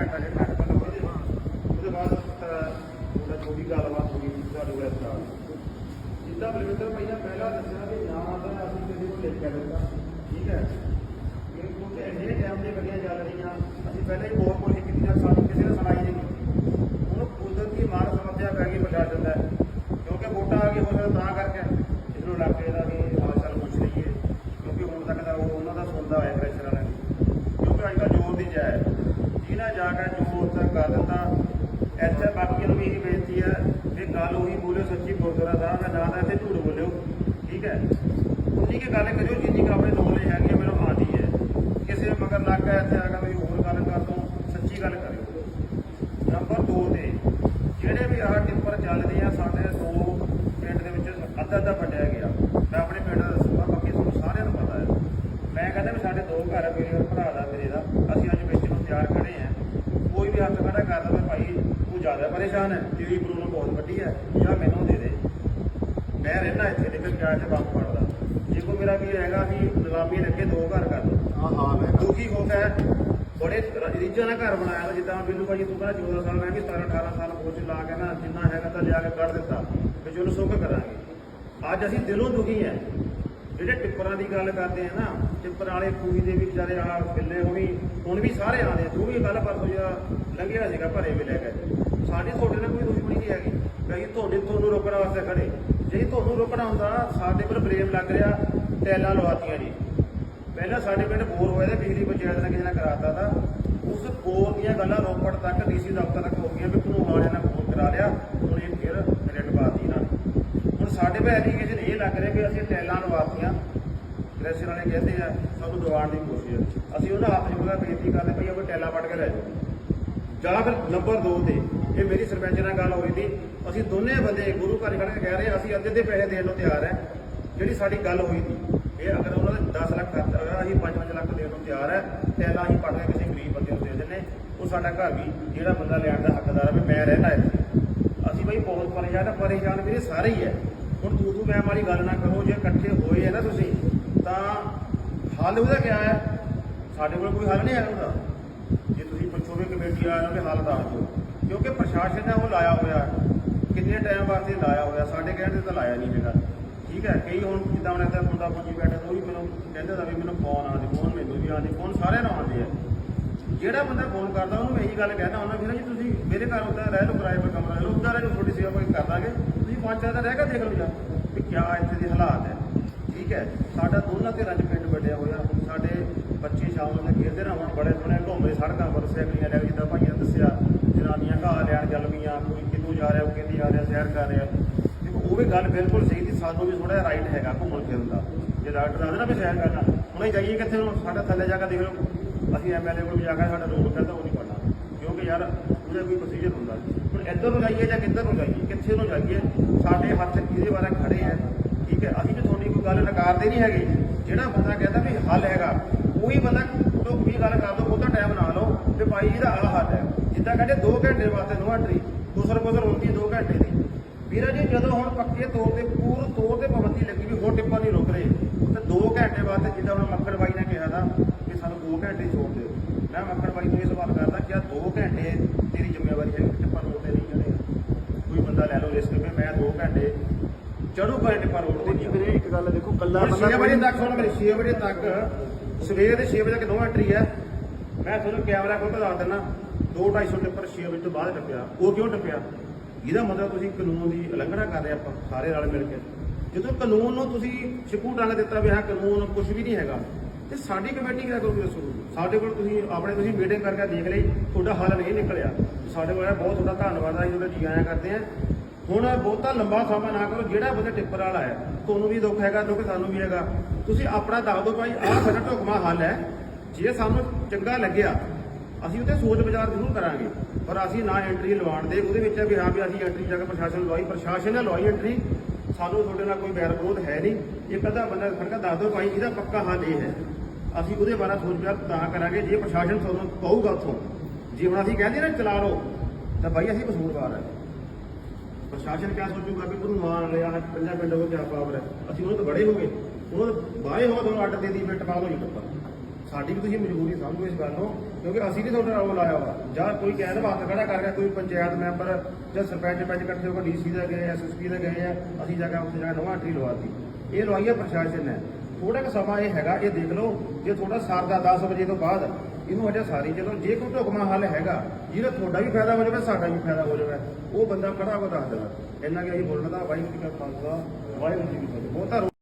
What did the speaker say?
ਘੰਟਾ ਡੇਢ ਘੰਟਾ ਪਹਿਲਾਂ ਉਹਦੇ ਬਾਅਦ ਉਹਦੇ ਬਾਅਦ ਉਹਦਾ ਛੋਟੀ ਗੱਲਬਾਤ ਹੋ। ਗਈ ਸਾਡੇ ਕੋਲ ਸਟਾਰਟ ਜਿੱਦਾਂ ਬਲਵਿੰਦਰ ਭਈਆ ਪਹਿਲਾਂ ਦੱਸਿਆ ਵੀ ਨਾ ਤਾਂ ਅਸੀਂ ਕਿਸੇ ਨੂੰ ਲਿਖ ਕੇ ਦਿੱਤਾ ਠੀਕ ਹੈ ਇਹ ਕਿਉਂਕਿ ਇੰਨੇ ਟਾਈਮ ਦੀਆਂ ਗੱਡੀਆਂ ਚੱਲ ਰਹੀਆਂ ਅਸੀਂ ਪਹਿਲਾਂ ਹੀ ਬਹੁਤ ਕੋਸ਼ਿਸ਼ ਕੀਤੀ ਜਾਂ ਸਾਨੂੰ ਕਿਸੇ ਨੇ ਸੁਣਾਈ ਨਹੀਂ ਹੁਣ ਕੁਦਰਤੀ ਮਾਰ ਸਮੱਸਿਆ ਪੈ ਗਈ ਪ੍ਰਸ਼ਾਸਨ ਦਾ ਕਿਉਂਕਿ ਵੋਟਾਂ ਆ ਗਈ ਹੋ ਸਕਦਾ ਤਾਂ ਕਰਕੇ ਇਸ ਨੂੰ ਇਲਾਕੇ ਦਾ ਵੀ ਹਾਲ ਚਾਲ ਪੁੱਛ ਲਈਏ ਕਿਉਂਕਿ ਹੁਣ ਤੱਕ ਤਾਂ ਉਹ ਉਹਨਾਂ ਦਾ ਸੁਣਦਾ ਹੋਇਆ ਪ੍ਰੈਸ਼ਰ ਵਾਲਿਆਂ ਦੀ ਕਿਉਂਕਿ ਅੱਜ ਕੱਲ੍ਹ ਜ਼ੋਰ ਦੀ ਜਾਏ ਜਿਹਨਾਂ ਜਾ ਕੇ ਜ਼ੋਰ ਤੱਕ ਕਰ ਦਿੱਤਾ ਇੱਥੇ ਬਾਕੀਆਂ ਨੂੰ ਵੀ ਇਹੀ ਬੇਨਤੀ ਹੈ ਵੀ ਗੱਲ ਉਹੀ ਬੋਲਿਓ ਸੱਚੀ ਗੁਰਦੁਆਰਾ ਸਾਹਿਬ ਹੈ ਨਾ ਤਾਂ ਇੱਥੇ ਝੂਠ ਬੋਲਿਓ ਠੀਕ ਹੈ। ਉਨੀ ਕੀ ਗੱਲ ਕਰਿਓ ਜਿੰਨੀ ਕੁ ਆਪਣੇ ਨੌਲੇਜ ਹੈਗੀ ਹੈ ਮੈਨੂੰ ਆਉਂਦੀ ਹੈ। ਕਿਸੇ ਮਗਰ ਲੱਗ ਗਿਆ ਇੱਥੇ ਆ ਕੇ ਵੀ ਹੋਰ ਗੱਲ ਕਰ ਦੋ, ਸੱਚੀ ਗੱਲ ਕਰਿਓ। ਨੰਬਰ 2 ਤੇ, ਜਿਹੜੇ ਵੀ ਆਹ ਟਿੱਪਰ ਚੱਲਦੇ ਆ, ਸਾਡੇ ਦੋ ਪਿੰਡ ਦੇ ਵਿੱਚ ਅੱਧਾ ਅੱਧਾ ਵੰਡਿਆ ਗਿਆ। ਮੈਂ ਆਪਣੇ ਪਿੰਡ ਦਾ ਦੱਸੂਗਾ ਬਾਕੀ ਤੁਹਾਨੂੰ ਸਾਰਿਆਂ ਨੂੰ ਪਤਾ ਹੈ। ਮੈਂ ਕਹਿੰਦਾ ਵੀ ਸਾਡੇ ਦੋ ਘਰ ਆ, ਮੇਰੇ ਔਰ ਭਰਾ ਦਾ, ਮੇਰੇ ਦਾ। ਅਸੀਂ ਅੱਜ ਵੇਚਣ ਨੂੰ ਤਿਆਰ ਖੜੇ ਆ। ਕੋਈ ਵੀ ਹੱਥ ਖੜਾ ਕਰ ਦਵੇ ਭਾਈ ਤੂੰ ਜ਼ਿਆਦਾ ਪਰੇਸ਼ਾਨ ਹੈ। ਤੇਰੀ ਪ੍ਰੋਬਲਮ ਬਹੁਤ ਵੱਡੀ ਹੈ, ਜਾਂ ਮੈਨੂੰ ਮੈਂ ਰਹਿਣਾ ਇੱਥੇ ਲੇਕਿਨ ਕਿਆ ਚ ਬੰਦ ਪੜਦਾ ਜੇ ਕੋਈ ਮੇਰਾ ਵੀ ਹੈਗਾ ਵੀ ਨਿਲਾਮੀ ਲੱਗੇ ਦੋ ਘਰ ਕਰ ਆ ਹਾਲ ਹੈ ਦੁਖੀ ਹੋ। ਕੇ ਬੜੇ ਰੀਝਾਂ ਨਾਲ ਘਰ ਬਣਾਇਆ ਵਾ, ਜਿੱਦਾਂ ਬਿੱਲੂ ਭਾਜੀ ਤੂੰ ਕਹਿੰਦਾ 14 ਸਾਲ ਮੈਂ ਵੀ 17 18 ਸਾਲ ਕੋਚ ਲਾ ਕੇ ਨਾ ਜਿੰਨਾ ਹੈਗਾ ਤਾਂ ਲਿਆ ਕੇ ਕੱਢ ਦਿੱਤਾ। ਤੇ ਚਲੋ ਸੁੱਖ ਕਰਾਂਗੇ। ਅੱਜ ਅਸੀਂ ਦਿਲੋਂ ਦੁਖੀ ਹੈ। ਜਿਹੜੇ ਟਿੱਪਰਾਂ ਦੀ ਗੱਲ ਕਰਦੇ ਆ ਨਾ ਟਿੱਪਰ ਵਾਲੇ ਪੂਰੀ ਦੇ ਵੀ ਵਿਚਾਰੇ ਆ ਕਿੱਲੇ ਹੋਣੀ ਹੁਣ ਵੀ ਸਾਰੇ ਆਉਂਦੇ ਆ। ਜੋ ਵੀ ਗੱਲ ਪਰਸੋਂ ਜਿਹੜਾ ਲੰਘਿਆ ਸੀਗਾ ਭਰੇ ਵੀ ਲੈ ਕੇ। ਸਾਡੀ ਤੁਹਾਡੇ ਨਾਲ ਕੋਈ ਦੁਸ਼ਮਣੀ ਨਹੀਂ ਹੈਗੀ। ਕਹੀ ਤੁਹਾਡੇ ਤੁਹਾਨੂੰ ਰੋਕਣ ਵਾਸਤੇ ਖੜੇ। ਜੇ ਤੁਹਾਨੂੰ ਰੋਕਣਾ ਹੁੰਦਾ, ਸਾਡੇ ਪਰ ਬਲੇਮ ਲੱਗ ਰਿਹਾ, ਟੈਲਾਂ ਲਵਾਤੀਆਂ ਜੀ। ਪਹਿਲਾਂ ਸਾਡੇ ਪਿੰਡ ਬੋਰ ਹੋਇਆ ਤੇ ਬਿਜਲੀ ਪੰਚਾਇਤ ਨੇ ਕਿਸੇ ਨੇ ਕਰਾਤਾ ਤਾ, ਉਸ ਬੋਰ ਦੀਆਂ ਗੱਲਾਂ ਰੋਪੜ ਤੱਕ ਡੀਸੀ ਦਫ਼ਤਰ ਤੱਕ ਹੋ ਗਈਆਂ ਵੀ ਤੁਹਾਨੂੰ ਵਾਲਿਆਂ ਨੇ ਫੋਨ ਕਰਾ ਲਿਆ, ਹੁਣ ਇਹ ਫਿਰ ਰੇਟ ਪਾਤੀ ਇਹਨਾਂ ਹੁਣ ਸਾਡੇ ਪੈ ਐਲੀਗੇਸ਼ਨ ਇਹ ਲੱਗ ਰਿਹਾ ਵੀ ਅਸੀਂ ਟੈਲਾਂ ਲਵਾਤੀਆਂ। ਕ੍ਰੈਸ਼ਰ ਵਾਲੇ ਕਹਿੰਦੇ ਆ ਸਾਨੂੰ ਦਵਾਉਣ ਦੀ ਕੋਸ਼ਿਸ਼ ਹੈ। ਅਸੀਂ ਉਹਨਾਂ ਹੱਥ ਜੋੜਦਾ ਬੇਨਤੀ ਕਰਦੇ, ਭਈ ਆਪਾਂ ਟੈਲਾਂ ਪੱਟ ਕੇ ਲੈ ਜਾਓ। ਜਾਂ ਫਿਰ ਨੰਬਰ 2 ਤੇ। ਇਹ ਮੇਰੀ ਸਰਪੰਚ ਨਾਲ ਗੱਲ ਹੋਈ ਸੀ। ਅਸੀਂ ਦੋਨੇ ਬੰਦੇ ਗੁਰੂ ਘਰ ਖੜੇ ਕੇ ਕਹਿ ਰਹੇ, ਅਸੀਂ ਅੱਧੇ ਦੇ ਪੈਸੇ ਦੇਣ ਨੂੰ ਤਿਆਰ ਹੈ ਜਿਹੜੀ ਸਾਡੀ ਗੱਲ ਹੋਈ ਸੀ, ਇਹ ਅਗਰ ਉਹਨਾਂ ਦੇ 10 ਲੱਖ ਖਰਚ ਹੋਇਆ ਅਸੀਂ 5-5 ਲੱਖ ਦੇਣ ਨੂੰ ਤਿਆਰ ਹੈ ਟੈਲਾਂ ਅਸੀਂ ਪੱਟ ਕੇ ਕਿਸੇ ਗਰੀਬ ਬੰਦੇ ਨੂੰ ਦੇ ਦਿੰਨੇ ਉਹ ਸਾਡਾ ਘਰ ਵੀ ਜਿਹੜਾ ਬੰਦਾ ਲੈਣ ਦਾ ਹੱਕਦਾਰ ਹੈ ਵੀ ਮੈਂ ਰਹਿਣਾ ਇੱਥੇ। ਅਸੀਂ ਬਈ ਬਹੁਤ ਪਰੇਸ਼ਾਨ ਆ, ਪਰੇਸ਼ਾਨ ਵੀਰੇ ਸਾਰੇ ਹੀ ਹੈ ਹੁਣ ਤੂੰ ਤੂੰ ਮੈਂ ਵਾਲੀ ਗੱਲ ਨਾ ਕਰੋ, ਜੇ ਇਕੱਠੇ ਹੋਏ ਹੈ ਨਾ ਤੁਸੀਂ, ਤਾਂ ਹੱਲ ਉਹਦਾ ਕਿਆ ਹੈ ਸਾਡੇ ਕੋਲ ਕੋਈ ਹੱਲ ਨਹੀਂ ਹੈ ਉਹਦਾ। ਕਮੇਟੀ ਵਾਲਿਆਂ ਨੂੰ ਵੀ ਹੱਲ ਦੱਸ ਦਿਓ। ਕਿਉਂਕਿ ਪ੍ਰਸ਼ਾਸਨ ਨੇ ਉਹ ਲਾਇਆ ਹੋਇਆ ਕਿੰਨੇ ਟਾਈਮ ਵਾਸਤੇ ਲਾਇਆ ਹੋਇਆ? ਸਾਡੇ ਕਹਿਣ ਤੇ ਤਾਂ ਲਾਇਆ ਨਹੀਂ ਹੈਗਾ। ਠੀਕ ਹੈ, ਕਈ ਹੁਣ ਜਿੱਦਾਂ ਹੁਣ ਇੱਥੇ ਮੁੰਡਾ ਪੁੱਜੀ ਬੈਠਾ, ਉਹ ਵੀ ਮੈਨੂੰ ਕਹਿੰਦੇ ਦਾ ਵੀ ਮੈਨੂੰ ਫੋਨ ਆਉਂਦੇ ਫੋਨ ਮੈਨੂੰ ਵੀ ਆਉਂਦੇ ਫੋਨ ਸਾਰਿਆਂ ਨੂੰ ਆਉਂਦੇ ਆ। ਜਿਹੜਾ ਬੰਦਾ ਫੋਨ ਕਰਦਾ, ਉਹਨੂੰ ਇਹੀ ਗੱਲ ਕਹਿਣਾ ਉਹਨਾਂ ਵੀਰ ਜੀ ਤੁਸੀਂ ਮੇਰੇ ਘਰ ਉੱਤੇ ਰਹਿ ਲਓ, ਕਿਰਾਏ 'ਤੇ ਕਮਰਾ ਲੈ ਲਓ, ਉੱਧਰ ਇਹਨੂੰ ਲਓ ਸੇਵਾ ਕੋਈ ਕਰ ਦਾਂਗੇ ਤੁਸੀਂ ਪੰਚਾਇਤ ਦਾ ਰਹਿ ਕੇ ਦੇਖ ਲਓ ਜਾ ਵੀ ਕਿਆ ਇੱਥੇ ਦੇ ਹਾਲਾਤ ਹੈ। ਠੀਕ ਹੈ, ਸਾਡਾ ਦੋਨਾਂ ਤੇ ਰੰਜ ਪਿੰਡ ਵੱਡਿਆ ਹੋਇਆ, ਹੁਣ ਸਾਡੇ ਬੱਚੇ ਸ਼ਾਮ ਨੂੰ ਖੇਡਦੇ ਨਾ ਹੁਣ ਬੜੇ ਸੋਹਣੇ ਘੁੰਮਦੇ ਸੜਕਾਂ ਮੋਟਰਸਾਈਕਲੀਆਂ ਲੈ ਕੇ ਜਿੱਦਾਂ ਭਾਈਆਂ ਨੇ ਦੱਸਿਆ, ਜਨਾਨੀਆਂ ਘਾਹ ਲੈਣ ਜਲਮੀਆਂ ਕੋਈ ਕਿੱਥੋਂ ਜਾ ਰਿਹਾ ਕੋਈ ਕਿੱਥੇ ਆ ਰਿਹਾ, ਸੈਰ ਕਰ ਰਿਹਾ। ਦੇਖੋ, ਉਹ ਵੀ ਗੱਲ ਬਿਲਕੁਲ ਸਹੀ ਸੀ, ਸਾਨੂੰ ਵੀ ਥੋੜਾ ਰਾਈਟ ਹੈਗਾ ਘੁੰਮਣ ਫਿਰਨ ਦਾ। ਜੇ ਡਾਕਟਰ ਆਂਦੇ ਨਾ ਵੀ ਸੈਰ ਕਰਨਾ, ਹੁਣੇ ਜਾਈਏ ਕਿੱਥੇ, ਹੁਣ ਸਾਡਾ ਥੱਲੇ ਜਾ ਕੇ ਦੇਖ ਲਓ, ਅਸੀਂ ਐਮਐਲਏ ਕੋਲ ਜਾ ਕੇ ਸਾਡਾ ਰੋਡ ਕਹਿੰਦਾ ਉਹ ਨਹੀਂ ਪੜਨਾ ਕਿਉਂਕਿ ਯਾਰ, ਉਹਦਾ ਕੋਈ ਪ੍ਰੋਸੀਜਰ ਹੁੰਦਾ ਹੁਣ ਇੱਧਰ ਨੂੰ ਜਾਈਏ ਜਾਂ ਕਿੱਧਰ ਨੂੰ ਜਾਈਏ, ਕਿੱਥੇ ਨੂੰ ਜਾਈਏ, ਸਾਡੇ ਹੱਥ ਇਹਦੇ ਬਾਰੇ ਖੜੇ ਆ, ਠੀਕ ਹੈ, ਅਸੀਂ ਕੋਈ ਗੱਲ ਨਕਾਰਦੇ ਨਹੀਂ ਹੈਗੇ। ਜਿਹੜਾ ਬੰਦਾ ਕਹਿੰਦਾ ਵੀ ਹੱਲ ਹੈਗਾ, ਉਹੀ ਬੰਦਾ ਤੋਂ ਵੀ ਗੱਲ ਕਰ ਦੋ ਉਹਦਾ ਟਾਈਮ ਨਾ ਲਓ ਤੇ ਭਾਈ ਇਹਦਾ ਆਹ ਹੱਲ ਹੈ। ਜਿੱਦਾਂ ਕਹਿੰਦੇ 2 ਘੰਟੇ ਵਾਸਤੇ ਨੋ ਐਂਟਰੀ ਗੁਸਰ ਗੁਸਰ ਹੁੰਦੀ 2 ਘੰਟੇ ਦੀ। ਵੀਰਾ ਜੀ, ਜਦੋਂ ਹੁਣ ਪੱਕੇ ਤੌਰ ਤੇ, ਪੂਰ ਤੌਰ ਤੇ ਪਾਬੰਦੀ ਲੱਗੀ ਵੀ ਹੋਰ ਟਿੱਪਰ ਨਹੀਂ ਰੁਕ ਰਹੇ, ਤੇ 2 ਘੰਟੇ ਵਾਸਤੇ ਜਿੱਦਾਂ ਹੁਣ ਮੱਖਣ ਬਾਈ ਨੇ ਕਿਹਾ ਨਾ ਕਿ ਸਾਨੂੰ 2 ਘੰਟੇ ਛੋੜ ਦਿਓ ਮੈਂ ਮੱਖਣ ਬਾਈ ਨੂੰ ਇਹ ਸਵਾਲ ਕਰਦਾ ਕਿ ਆ 2 ਘੰਟੇ ਤੇਰੀ ਜ਼ਿੰਮੇਵਾਰੀ ਹੈ ਕਿ ਟਿੱਪਰ ਰੋਡ ਤੇ ਨਹੀਂ ਚੜੇਗਾ ਕੋਈ ਬੰਦਾ ਲੈ ਲਓ ਰਿਸਕ ਵੀ ਮੈਂ 2 ਘੰਟੇ ਚੜੂਗਾ ਟਿੱਪਰ ਰੋਡ ਤੇ ਨਹੀਂ ਵੀਰੇ ਇੱਕ ਗੱਲ ਦੇਖੋ ਕੱਲਾ ਬੰਦਾ 6 ਵਜੇ ਤੱਕ ਹੁਣ ਮੇਰੇ 6 ਵਜੇ ਤੱਕ। ਸਵੇਰ ਦੇ 6 ਵਜੇ ਤੱਕ ਨੋ ਐਂਟਰੀ ਹੈ? ਮੈਂ ਤੁਹਾਨੂੰ ਕੈਮਰਾ ਖੋਲ ਕੇ ਦੱਸ ਦਿੰਦਾ 2 250 ਟਿੱਪਰ 6 ਵਜੇ ਤੋਂ ਬਾਅਦ ਟੱਪਿਆ। ਉਹ ਕਿਉਂ ਟੱਪਿਆ? ਇਹਦਾ ਮਤਲਬ ਤੁਸੀਂ ਕਾਨੂੰਨ ਦੀ ਉਲੰਘਣਾ ਕਰ ਰਹੇ ਆਪਾਂ ਸਾਰੇ ਰਲ ਮਿਲ ਕੇ। ਜਦੋਂ ਕਾਨੂੰਨ ਨੂੰ ਤੁਸੀਂ ਸ਼ਿਕੂ ਟੰਗ ਦਿੱਤਾ ਵੀ ਹਾਂ ਕਾਨੂੰਨ ਕੁਝ ਵੀ ਨਹੀਂ ਹੈਗਾ ਤੇ ਸਾਡੀ ਕਮੇਟੀ ਕਿਹਦਾ ਕਰੂਗੀ ਦੱਸੋ? ਸਾਡੇ ਕੋਲ ਤੁਸੀਂ ਆਪਣੇ ਤੁਸੀਂ ਮੀਟਿੰਗ ਕਰਕੇ ਦੇਖ ਲਈ ਤੁਹਾਡਾ ਹੱਲ ਨਹੀਂ ਨਿਕਲਿਆ। ਸਾਡੇ ਕੋਲ ਬਹੁਤ ਤੁਹਾਡਾ ਧੰਨਵਾਦ ਆ ਜੀ ਤੁਹਾਡਾ ਜੀ ਆਇਆਂ ਕਰਦੇ ਆ। ਹੁਣ ਬਹੁਤਾ ਲੰਬਾ ਸਮਾਂ ਨਾ ਕਰੋ, ਜਿਹੜਾ ਬੰਦਾ ਟਿੱਪਰ ਵਾਲਾ ਹੈ, ਤੁਹਾਨੂੰ ਵੀ ਦੁੱਖ ਹੈਗਾ, ਦੁੱਖ ਸਾਨੂੰ ਵੀ ਹੈਗਾ। ਤੁਸੀਂ ਆਪਣਾ ਦੱਸ ਦਿਓ ਭਾਈ, ਆਹ ਸਾਡਾ ਢੁਕਮਾ ਹੱਲ ਹੈ। ਜੇ ਸਾਨੂੰ ਚੰਗਾ ਲੱਗਿਆ, ਅਸੀਂ ਉੱਤੇ ਸੋਚ ਵਿਚਾਰ ਜ਼ਰੂਰ ਕਰਾਂਗੇ। ਪਰ ਅਸੀਂ ਨਾ ਐਂਟਰੀ ਲਵਾਉਣ ਦੇ, ਉਹਦੇ ਵਿੱਚ ਵੀ ਹਾਂ ਵੀ ਅਸੀਂ ਐਂਟਰੀ ਜਾ ਕੇ ਪ੍ਰਸ਼ਾਸਨ ਲਵਾਈ। ਪ੍ਰਸ਼ਾਸਨ ਨੇ ਲਵਾਈ ਐਂਟਰੀ ਸਾਨੂੰ ਤੁਹਾਡੇ ਨਾਲ ਕੋਈ ਬੈਰ ਵਿਰੋਧ ਹੈ ਨਹੀਂ। ਇਹ ਅੱਧਾ ਬੰਦਾ ਖੜਕਾ ਦੱਸ ਦਿਓ ਭਾਈ, ਇਹਦਾ ਪੱਕਾ ਹੱਲ ਇਹ ਹੈ। ਅਸੀਂ ਉਹਦੇ ਬਾਰੇ ਸੋਚ ਵਿਚਾਰ ਤਾਂ ਕਰਾਂਗੇ, ਜੇ ਪ੍ਰਸ਼ਾਸਨ ਤੁਹਾਨੂੰ ਕਹੂਗਾ ਉੱਥੋਂ। ਜੇ ਹੁਣ ਅਸੀਂ ਕਹਿੰਦੇ ਨਾ ਚਲਾ ਲਓ, ਤਾਂ ਭਾਈ ਅਸੀਂ ਕਸੂਰਵਾਰ ਹੈ। ਪ੍ਰਸ਼ਾਸਨ ਕਿਆ ਸੋਚੂਗਾ ਕਿ ਉਹਨੂੰ ਮਾਨ ਲਿਆ ਅੱਜ ਪੰਜਾਂ ਪਿੰਡਾਂ ਵਿੱਚ ਕਿਆ ਪਾਵਰ ਹੈ ਅਸੀਂ ਉਹਨਾਂ ਤੋਂ ਬੜੇ ਹੋ ਗਏ। ਉਹਨਾਂ ਤੋਂ ਬਾਹੇ ਹੋ ਤੁਹਾਨੂੰ ਅੱਡ ਦੇ ਦੀ ਮਿੰਟ ਬਾਅਦ ਦੋ ਪਤਾ ਸਾਡੀ ਵੀ ਤੁਸੀਂ ਮਜਬੂਰੀ ਸਮਝੋ ਇਸ ਗੱਲ ਨੂੰ, ਕਿਉਂਕਿ ਅਸੀਂ ਵੀ ਤੁਹਾਡਾ ਰੋਲ ਆਇਆ ਵਾ। ਜਾਂ ਕੋਈ ਕਹਿਣ ਵਾਸਤੇ ਖੜਾ ਕਰ ਰਿਹਾ, ਕੋਈ ਪੰਚਾਇਤ ਮੈਂਬਰ ਜਾਂ ਸਰਪੰਚ ਪੰਚ ਇਕੱਠੇ ਹੋ ਕੇ ਡੀਸੀ ਦਾ ਗਏ ਐਸਐਸਪੀ ਦਾ ਗਏ ਆ, ਅਸੀਂ ਜਾ ਕੇ ਉੱਥੇ ਜਾ ਕੇ ਨਵਾਂ ਐਂਟਰੀ ਲਵਾਤੀ ਇਹ ਲਵਾਈ ਆ ਪ੍ਰਸ਼ਾਸਨ ਨੇ। ਥੋੜਾ ਕੁ ਸਮਾਂ ਇਹ ਹੈਗਾ, ਇਹ ਦੇਖ ਲਓ, ਜੇ ਤੁਹਾਡਾ ਸਰਦਾ 10 ਵਜੇ ਤੋਂ ਬਾਅਦ ਇਹਨੂੰ ਅਜੇ ਸਾਰੀ ਜਦੋਂ ਜੇ ਕੋਈ ਢੁਕਮਾ ਹੱਲ ਹੈਗਾ, ਜਿਹਦਾ ਤੁਹਾਡਾ ਵੀ ਫਾਇਦਾ ਹੋ ਜਾਵੇ, ਸਾਡਾ ਵੀ ਫਾਇਦਾ ਹੋ ਜਾਵੇ, ਉਹ ਬੰਦਾ ਖੜਾ ਹੋ ਦੱਸ ਦੇਣਾ। ਇੰਨਾ ਕਿ ਅਸੀਂ ਬੋਲਣ ਦਾ ਵਾਹਿਗੁਰੂ ਜੀ ਕਾ ਖਾਲਸਾ, ਵਾਹਿਗੁਰੂ ਜੀ ਕੀ ਫਤਿਹ। ਬਹੁਤਾ